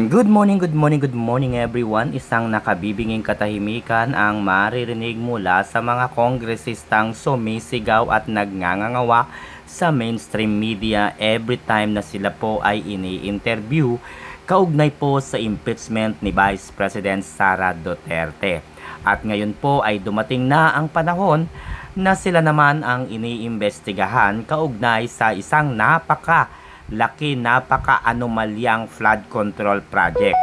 Good morning, good morning, good morning everyone. Isang nakabibinging katahimikan ang maririnig mula sa mga kongresistang sumisigaw at nagngangangawa sa mainstream media every time na sila po ay ini-interview kaugnay po sa impeachment ni Vice President Sara Duterte. At ngayon po ay dumating na ang panahon na sila naman ang iniimbestigahan kaugnay sa isang napaka laki napaka-anomalyang flood control project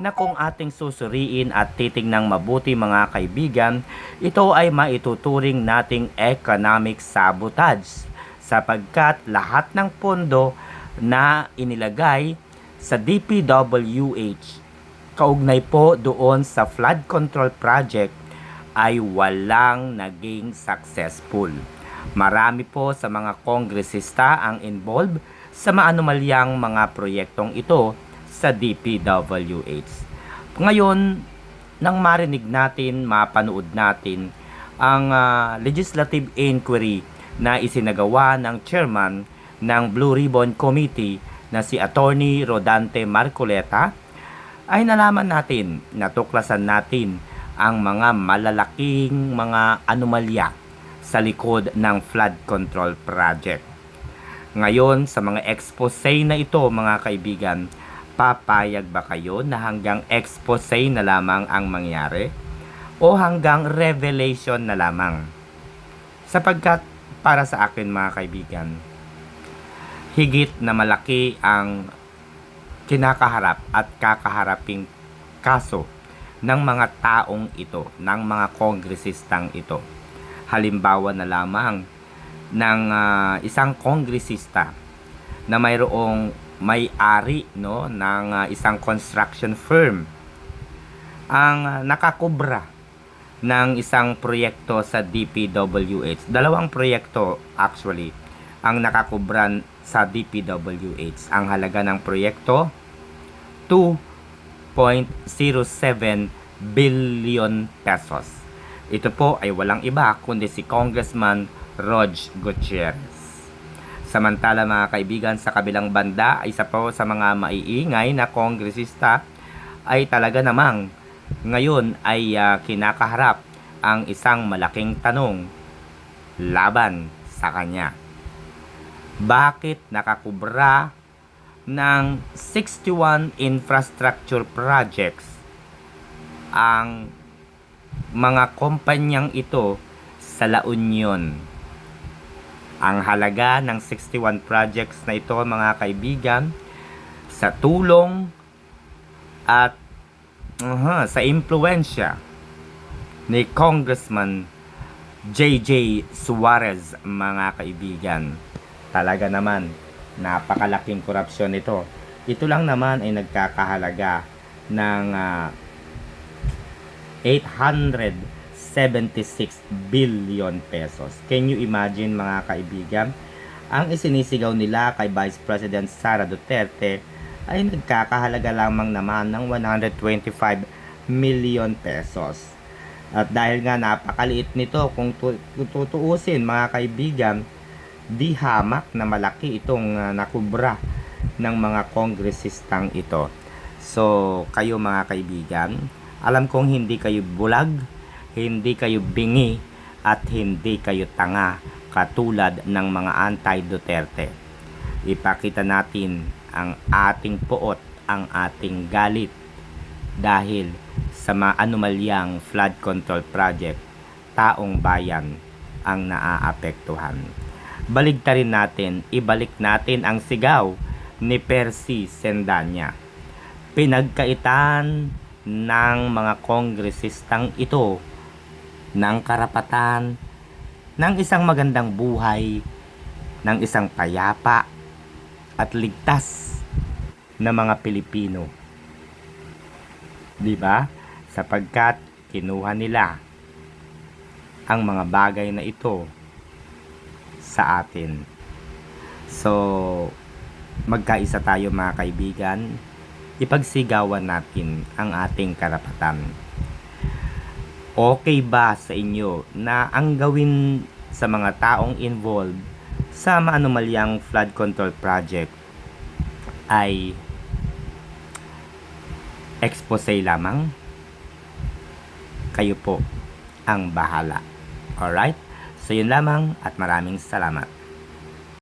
na kung ating susuriin at titingnang mabuti mga kaibigan, ito ay maituturing nating economic sabotage sapagkat lahat ng pondo na inilagay sa DPWH kaugnay po doon sa flood control project ay walang naging successful. Marami po sa mga kongresista ang involved sa maanumalyang mga proyektong ito sa DPWH. Ngayon, nang marinig natin, mapanood natin ang ah, legislative inquiry na isinagawa ng chairman ng Blue Ribbon Committee na si Attorney Rodante Marcoleta, ay nalaman natin, natuklasan natin ang mga malalaking mga anomalya sa likod ng flood control project. Ngayon, sa mga expose na ito, mga kaibigan, papayag ba kayo na hanggang expose na lamang ang mangyari? O hanggang revelation na lamang? Sapagkat, para sa akin mga kaibigan, higit na malaki ang kinakaharap at kakaharaping kaso ng mga taong ito, ng mga kongresistang ito. Halimbawa na lamang ng ah, isang kongresista na mayroong may-ari no ng ah, isang construction firm ang ah, nakakubra ng isang proyekto sa DPWH. Dalawang proyekto actually ang nakakubran sa DPWH. Ang halaga ng proyekto 2.07 billion pesos. Ito po ay walang iba kundi si Congressman Rog Gutierrez. Samantala mga kaibigan sa kabilang banda, isa po sa mga maiingay na kongresista ay talaga namang ngayon ay ah, kinakaharap ang isang malaking tanong laban sa kanya. Bakit nakakubra ng 61 infrastructure projects ang mga kumpanyang ito sa La Union? Ang halaga ng 61 projects na ito mga kaibigan sa tulong at uh, sa impluensya ni Congressman JJ Suarez mga kaibigan. Talaga naman napakalaking korupsyon nito. Ito lang naman ay nagkakahalaga ng ah, uh, 800 76 billion pesos. Can you imagine mga kaibigan? Ang isinisigaw nila kay Vice President Sara Duterte ay nagkakahalaga lamang naman ng 125 million pesos. At dahil nga napakaliit nito kung tutuusin mga kaibigan, di hamak na malaki itong uh, nakubra ng mga kongresistang ito. So, kayo mga kaibigan, alam kong hindi kayo bulag hindi kayo bingi, at hindi kayo tanga katulad ng mga anti-Duterte. Ipakita natin ang ating puot, ang ating galit dahil sa mga anomalyang flood control project, taong bayan ang naaapektuhan. Baligtarin natin, ibalik natin ang sigaw ni Percy Sendanya. Pinagkaitan ng mga kongresistang ito ng karapatan ng isang magandang buhay, ng isang payapa at ligtas na mga Pilipino. 'Di ba? Sapagkat kinuha nila ang mga bagay na ito sa atin. So, magkaisa tayo mga kaibigan, ipagsigawan natin ang ating karapatan. Okay ba sa inyo na ang gawin sa mga taong involved sa maanumalyang flood control project ay expose lamang? Kayo po ang bahala. Alright? So yun lamang at maraming salamat.